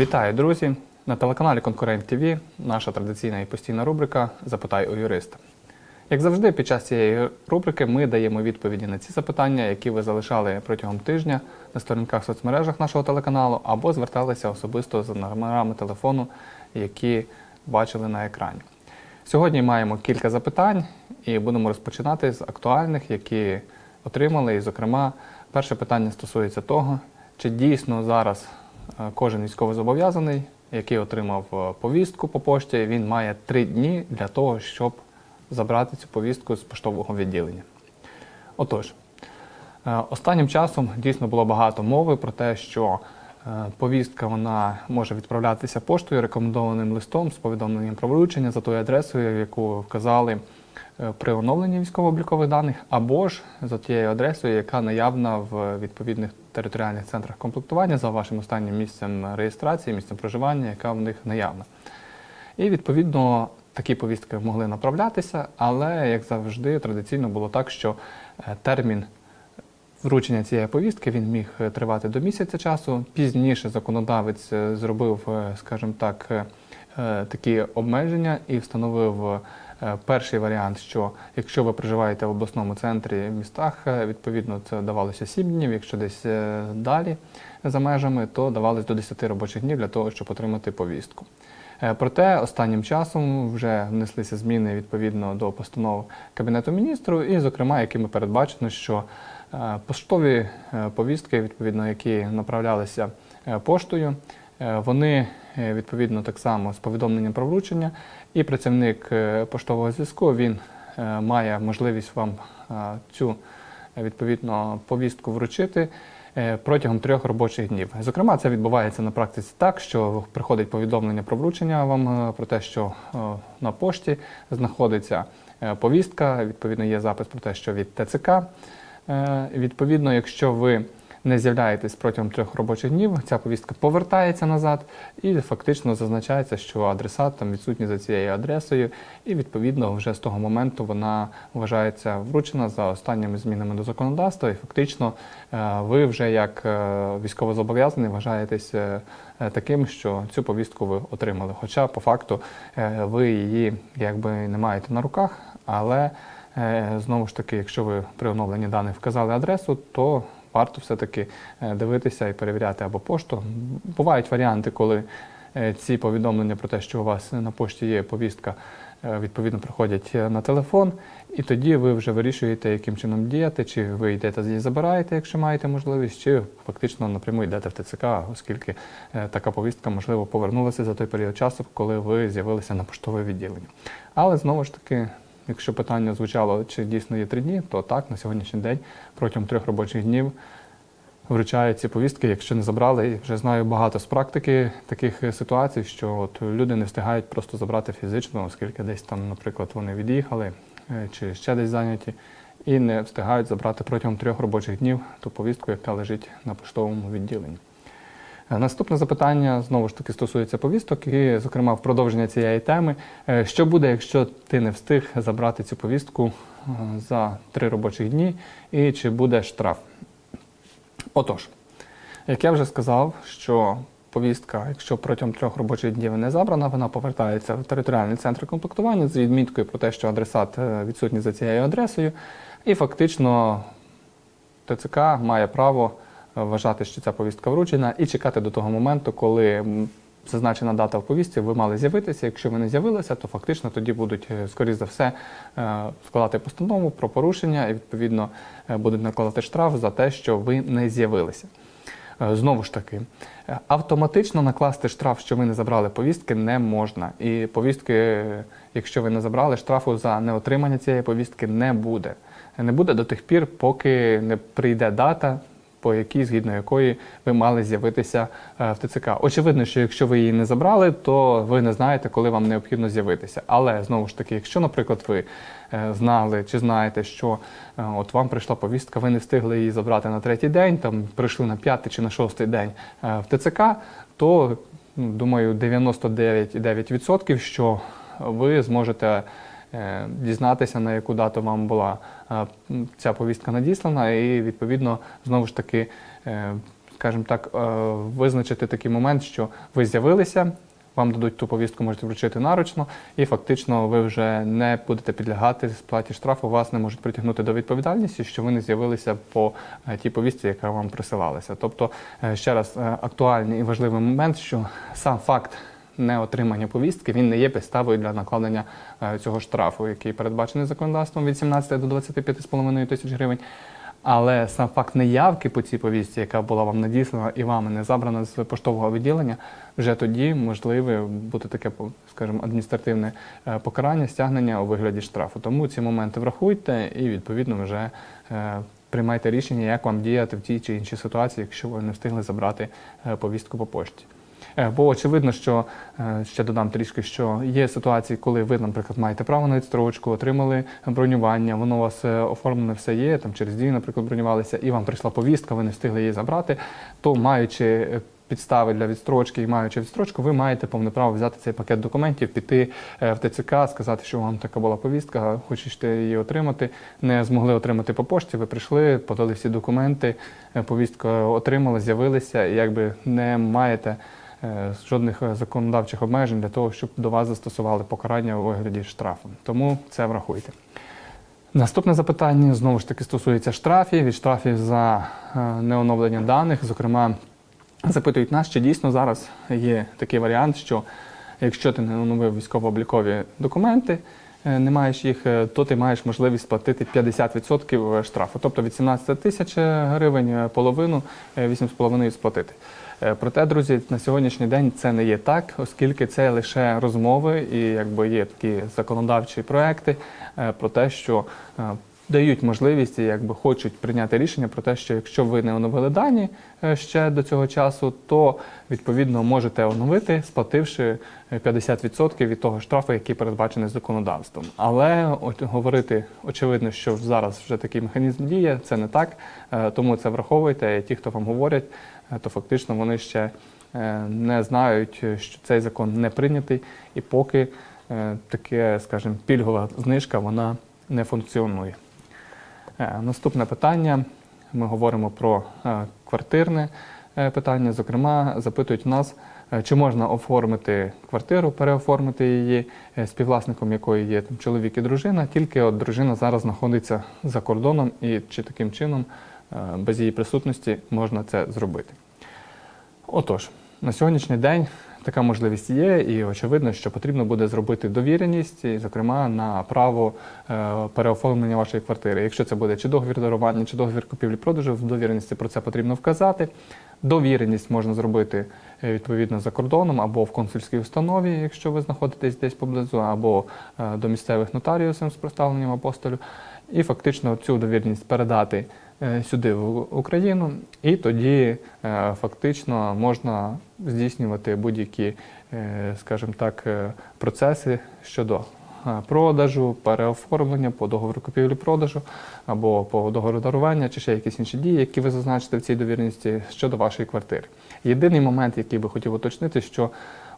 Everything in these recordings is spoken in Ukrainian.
Вітаю, друзі! На телеканалі Конкурент ТВ наша традиційна і постійна рубрика Запитай у юриста. Як завжди, під час цієї рубрики ми даємо відповіді на ці запитання, які ви залишали протягом тижня на сторінках в соцмережах нашого телеканалу, або зверталися особисто за номерами телефону, які бачили на екрані. Сьогодні маємо кілька запитань і будемо розпочинати з актуальних, які отримали. І, зокрема, перше питання стосується того, чи дійсно зараз кожен військовозобов'язаний, який отримав е, повістку по пошті, він має три дні для того, щоб забрати цю повістку з поштового відділення. Отож, е, останнім часом дійсно було багато мови про те, що е, повістка вона може відправлятися поштою рекомендованим листом з повідомленням про вручення за тою адресою, яку вказали е, при оновленні військово-облікових даних, або ж за тією адресою, яка наявна в відповідних територіальних центрах комплектування за вашим останнім місцем реєстрації, місцем проживання, яка в них наявна. І відповідно такі повістки могли направлятися, але як завжди, традиційно було так, що е, термін вручення цієї повістки він міг е, тривати до місяця часу. Пізніше законодавець е, зробив, е, скажімо так, е, е, такі обмеження і встановив е, перший варіант, що якщо ви проживаєте в обласному центрі в містах, е, відповідно це давалося 7 днів. Якщо десь е, далі за межами, то давалось до 10 робочих днів для того, щоб отримати повістку. Е, Проте останнім часом вже внеслися зміни відповідно до постанов Кабінету міністрів, і, зокрема, якими передбачено, що е, поштові е, повістки, відповідно, які направлялися е, поштою, е, вони е, відповідно так само з повідомленням про вручення, і працівник е, поштового зв'язку він е, має можливість вам е, цю е, відповідно повістку вручити е, протягом трьох робочих днів. Зокрема, це відбувається на практиці так, що приходить повідомлення про вручення вам е, про те, що е, на пошті знаходиться е, повістка. Відповідно, є запис про те, що від ТЦК. Е, Відповідно, якщо ви не з'являєтесь протягом трьох робочих днів, ця повістка повертається назад, і фактично зазначається, що адресат там відсутній за цією адресою, і відповідно вже з того моменту вона вважається вручена за останніми змінами до законодавства. І фактично е, ви вже як е, військовозобов'язаний вважаєтесь е, таким, що цю повістку ви отримали. Хоча по факту ви її якби не маєте на руках, але знову ж таки, якщо ви при оновленні даних вказали адресу, то варто все-таки е, дивитися і перевіряти або пошту. Бувають варіанти, коли е, ці повідомлення про те, що у вас на пошті є повістка, е, відповідно приходять на телефон, і тоді ви вже вирішуєте, яким чином діяти, чи ви йдете її забираєте, якщо маєте можливість, чи фактично напряму йдете в ТЦК, оскільки така повістка, можливо, повернулася за той період часу, коли ви з'явилися на поштове відділення. Але знову ж таки. Якщо питання звучало, чи дійсно є три дні, то так, на сьогоднішній день протягом трьох робочих днів вручають ці повістки, якщо не забрали. І вже знаю багато з практики таких е, ситуацій, що от люди не встигають просто забрати фізично, оскільки десь там, наприклад, вони від'їхали е, чи ще десь зайняті, і не встигають забрати протягом трьох робочих днів ту повістку, яка лежить на поштовому відділенні. Е, Наступне запитання знову ж таки стосується повісток, і, зокрема, в продовження цієї теми. Е, Що буде, якщо ти не встиг забрати цю повістку е, за три робочі дні, і чи буде штраф? Отож, як я вже сказав, що повістка, якщо протягом трьох робочих днів не забрана, вона повертається в територіальний центр комплектування з відміткою про те, що адресат відсутній за цією адресою, і фактично ТЦК має право вважати, що ця повістка вручена, і чекати до того моменту, коли зазначена дата в повістці, ви мали з'явитися. Якщо ви не з'явилися, то фактично тоді будуть, е, скоріш за все, е, складати постанову про порушення і відповідно е, будуть накладати штраф за те, що ви не з'явилися. Е, Знову ж таки, е, автоматично накласти штраф, що ви не забрали повістки, не можна. І повістки, е, якщо ви не забрали, штрафу за неотримання цієї повістки не буде. Не буде до тих пір, поки не прийде дата, по якій, згідно якої ви мали з'явитися е, в ТЦК. Очевидно, що якщо ви її не забрали, то ви не знаєте, коли вам необхідно з'явитися. Але знову ж таки, якщо, наприклад, ви е, знали чи знаєте, що е, от вам прийшла повістка, ви не встигли її забрати на третій день, там прийшли на п'ятий чи на шостий день в ТЦК, то ну, думаю, 99,9%, що ви зможете дізнатися, на яку дату вам була е, ця повістка надіслана, і відповідно знову ж таки. е, скажімо так, е, визначити такий момент, що ви з'явилися, вам дадуть ту повістку, можете вручити наручно, і фактично ви вже не будете підлягати сплаті штрафу, вас не можуть притягнути до відповідальності, що ви не з'явилися по е, тій повістці, яка вам присилалася. Тобто, е, ще раз, е, актуальний і важливий момент, що сам факт неотримання повістки він не є підставою для накладення е, цього штрафу, який передбачений законодавством від 17 до 25,5 тисяч гривень. Але сам факт неявки по цій повістці, яка була вам надіслана і вами не забрана з поштового відділення, вже тоді можливе бути таке, скажімо, адміністративне е, покарання, стягнення у вигляді штрафу. Тому ці моменти врахуйте і відповідно вже е, приймайте рішення, як вам діяти в тій чи іншій ситуації, якщо ви не встигли забрати повістку по пошті. Е, Бо очевидно, що е, ще додам трішки, що є ситуації, коли ви, наприклад, маєте право на відстрочку, отримали бронювання, воно у вас е, оформлене все є, там через дію, наприклад, бронювалися, і вам прийшла повістка, ви не встигли її забрати, то маючи підстави для відстрочки і маючи відстрочку, ви маєте повне право взяти цей пакет документів, піти в ТЦК, сказати, що вам така була повістка, хочете її отримати. Не змогли отримати по пошті. Ви прийшли, подали всі документи, повістку отримали, з'явилися, і якби не маєте жодних е, законодавчих обмежень для того, щоб до вас застосували покарання у вигляді штрафу. Тому це врахуйте. Наступне запитання знову ж таки стосується штрафів від штрафів за е, неоновлення даних. Зокрема, запитують нас, чи дійсно зараз є такий варіант, що якщо ти не оновив військово-облікові документи, е, не маєш їх, е, то ти маєш можливість сплатити 50% штрафу. Тобто від 17 тисяч гривень е, половину, е, 8,5 сплатити. Е, Проте, друзі, на сьогоднішній день це не є так, оскільки це лише розмови і якби є такі законодавчі проекти е, про те, що е, дають можливість і якби хочуть прийняти рішення про те, що якщо ви не оновили дані ще до цього часу, то відповідно можете оновити, сплативши е, 50% від того штрафу, який передбачений законодавством. Але от, говорити очевидно, що зараз вже такий механізм діє, це не так. Тому це враховуйте. Ті, хто вам говорять, то фактично вони ще е, не знають, е, що цей закон не прийнятий, і поки е, таке, скажімо, пільгова знижка вона не функціонує. Е, Наступне питання. Ми говоримо про е, квартирне е, питання. Зокрема, запитують нас, е, чи можна оформити квартиру, переоформити її, е, співвласником якої є там, чоловік і дружина, тільки от дружина зараз знаходиться за кордоном, і чи таким чином е, без її присутності можна це зробити. Отож, на сьогоднішній день така можливість є, і очевидно, що потрібно буде зробити довіреність, зокрема, на право е, переоформлення вашої квартири. Якщо це буде чи договір дарування, чи договір купівлі-продажу, в довіреності про це потрібно вказати. Довіреність можна зробити е, відповідно за кордоном або в консульській установі, якщо ви знаходитесь десь поблизу, або е, до місцевих нотаріусів з представленням апостолю. І фактично цю довіреність передати сюди в Україну, і тоді е, фактично можна здійснювати будь-які, е, скажімо так, е, процеси щодо е, продажу, переоформлення по договору купівлі-продажу або по договору дарування, чи ще якісь інші дії, які ви зазначите в цій довіреності щодо вашої квартири. Єдиний момент, який би хотів уточнити, що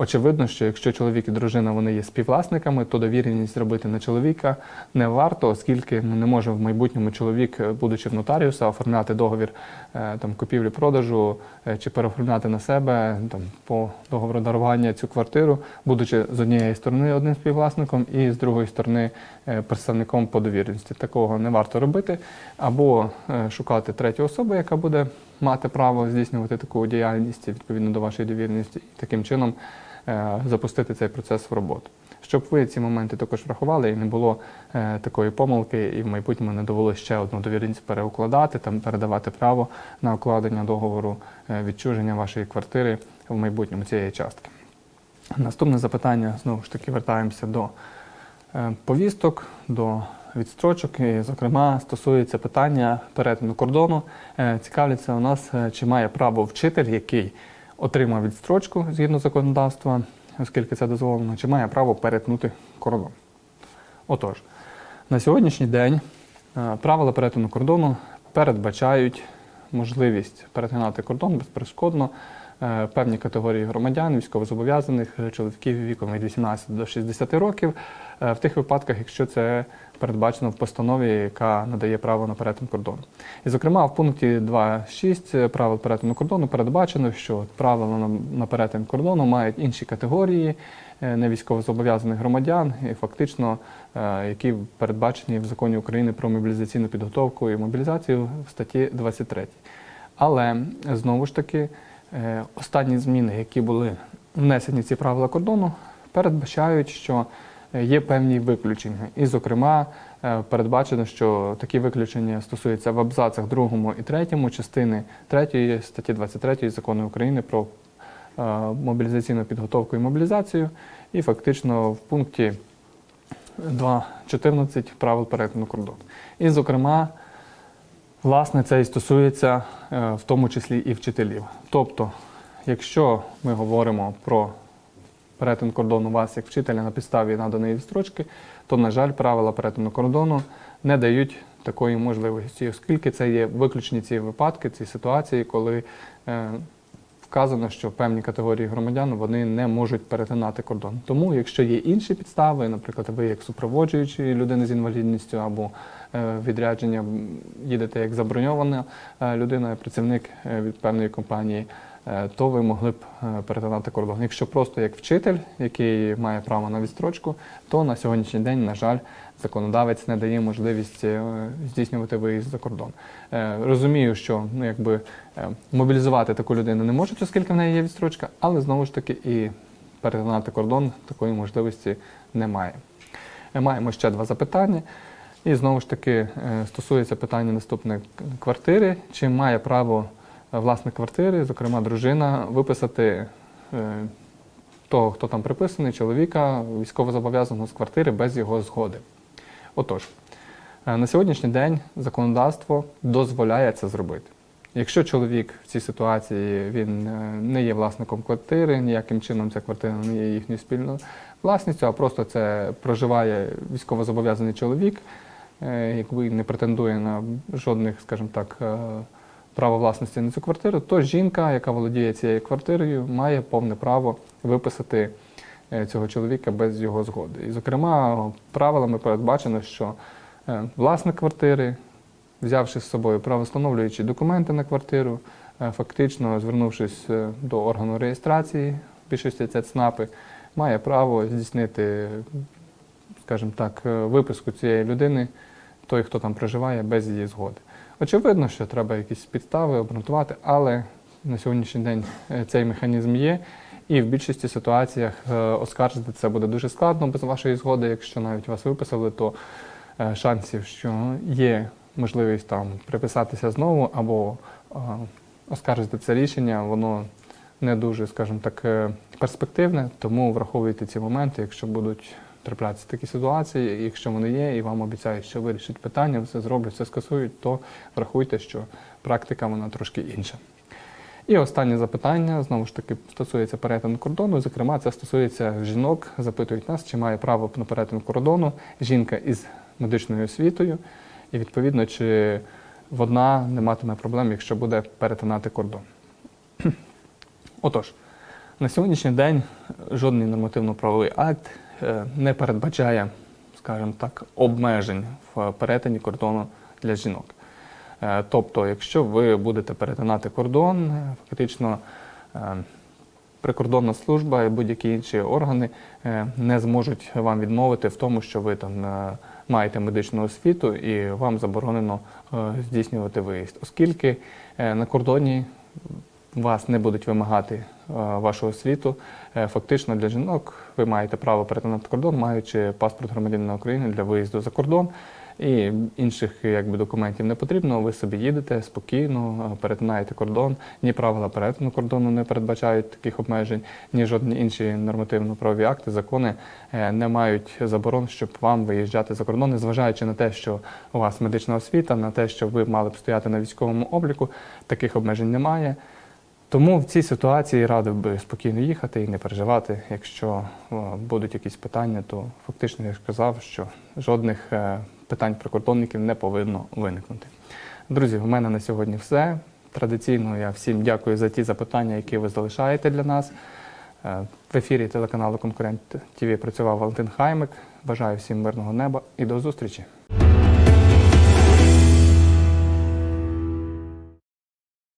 Очевидно, що якщо чоловік і дружина вони є співвласниками, то довіреність зробити на чоловіка не варто, оскільки ну, не може в майбутньому чоловік, е, будучи в нотаріуса, оформляти договір е, там купівлі-продажу е, чи переоформляти на себе там по договору дарування цю квартиру, будучи з однієї сторони одним співвласником і з другої сторони представником по довіреності. Такого не варто робити, або шукати третю особу, яка буде мати право здійснювати таку діяльність відповідно до вашої довіреності, і таким чином запустити цей процес в роботу. Щоб ви ці моменти також врахували і не було е, такої помилки, і в майбутньому не довелося ще одну довіреність переукладати, там передавати право на укладення договору е, відчуження вашої квартири в майбутньому цієї частки. Наступне запитання знову ж таки вертаємося до е, повісток, до відстрочок, і, зокрема, стосується питання перетину кордону. Е, Цікавляться у нас, е, чи має право вчитель, який отримав відстрочку згідно законодавства, оскільки це дозволено, чи має право перетнути кордон. Отож, на сьогоднішній день е, правила перетину кордону передбачають можливість перетинати кордон безперешкодно певні категорії громадян, військовозобов'язаних, е, чоловіків віком від 18 до 60 років, е, в тих випадках, якщо це передбачено в постанові, яка надає право на перетин кордону. І, зокрема, в пункті 2.6 правил перетину кордону передбачено, що правила на, перетин кордону мають інші категорії е, невійськовозобов'язаних громадян, і фактично, е, які передбачені в законі України про мобілізаційну підготовку і мобілізацію в статті 23. Але знову ж таки, е, останні зміни, які були внесені в ці правила кордону, передбачають, що е, є певні виключення. І, зокрема, е, передбачено, що такі виключення стосуються в абзацах 2 і 3 частини 3 статті 23 закону України про е, мобілізаційну підготовку і мобілізацію, і фактично в пункті 2.14 правил перетину кордону. І, зокрема, Власне, це і стосується е, в тому числі і вчителів. Тобто, якщо ми говоримо про перетин кордону вас як вчителя на підставі наданої відстрочки, то, на жаль, правила перетину кордону не дають такої можливості, оскільки це є виключні ці випадки, ці ситуації, коли е, вказано, що певні категорії громадян вони не можуть перетинати кордон. Тому, якщо є інші підстави, наприклад, ви як супроводжуючий людини з інвалідністю або е, відрядження їдете як заброньована е, людина, працівник е, від певної компанії, то ви могли б е, перетинати кордон. Якщо просто як вчитель, який має право на відстрочку, то на сьогоднішній день, на жаль, законодавець не дає можливість е, здійснювати виїзд за кордон. Е, Розумію, що ну, якби, е, мобілізувати таку людину не можуть, оскільки в неї є відстрочка, але знову ж таки і перетинати кордон такої можливості немає. Е, Маємо ще два запитання. І знову ж таки е, стосується питання наступне квартири. Чи має право е, власник квартири, зокрема дружина, виписати е, того, хто там приписаний, чоловіка військовозобов'язаного з квартири без його згоди? Отож, е, на сьогоднішній день законодавство дозволяє це зробити. Якщо чоловік в цій ситуації він е, не є власником квартири, ніяким чином ця квартира не є їхньою спільною власністю, а просто це проживає військовозобов'язаний чоловік, якби не претендує на жодних, скажімо так, право власності на цю квартиру, то жінка, яка володіє цією квартирою, має повне право виписати е, цього чоловіка без його згоди. І, зокрема, правилами передбачено, що е, власник квартири, взявши з собою правостановлюючі документи на квартиру, е, фактично звернувшись до органу реєстрації, в більшості це ЦНАПи, має право здійснити, скажімо так, виписку цієї людини, той, хто там проживає, без її згоди. Очевидно, що треба якісь підстави обґрунтувати, але на сьогоднішній день е, цей механізм є. І в більшості ситуаціях е, оскаржити це буде дуже складно без вашої згоди. Якщо навіть вас виписали, то е, шансів, що є можливість там приписатися знову або оскаржити це рішення, воно не дуже, скажімо так, перспективне. Тому враховуйте ці моменти, якщо будуть траплятися такі ситуації, якщо вони є, і вам обіцяють, що вирішать питання, все зроблять, все скасують, то врахуйте, що практика вона трошки інша. І останнє запитання знову ж таки стосується перетину кордону. Зокрема, це стосується жінок. Запитують нас, чи має право на перетин кордону жінка із медичною освітою, і відповідно, чи вона не матиме проблем, якщо буде перетинати кордон. Отож, на сьогоднішній день жодний нормативно-правовий акт не передбачає, скажімо так, обмежень в перетині кордону для жінок. Е, Тобто, якщо ви будете перетинати кордон, е, фактично е, прикордонна служба і будь-які інші органи е, не зможуть вам відмовити в тому, що ви там е, маєте медичну освіту і вам заборонено е, здійснювати виїзд, оскільки е, на кордоні вас не будуть вимагати е, вашу освіту. Е, Фактично для жінок ви маєте право перетинати кордон, маючи паспорт громадянина України для виїзду за кордон. І інших якби, документів не потрібно. Ви собі їдете спокійно, е, перетинаєте кордон. Ні правила перетину кордону не передбачають таких обмежень, ні жодні інші нормативно-правові акти, закони не мають заборон, щоб вам виїжджати за кордон, незважаючи на те, що у вас медична освіта, на те, що ви мали б стояти на військовому обліку, таких обмежень немає. Тому в цій ситуації радив би спокійно їхати і не переживати. Якщо будуть якісь питання, то фактично я ж казав, що жодних е, питань прикордонників не повинно виникнути. Друзі, в мене на сьогодні все. Традиційно я всім дякую за ті запитання, які ви залишаєте для нас. Е, В ефірі телеканалу Конкурент ТВ працював Валентин Хаймик. Бажаю всім мирного неба і до зустрічі.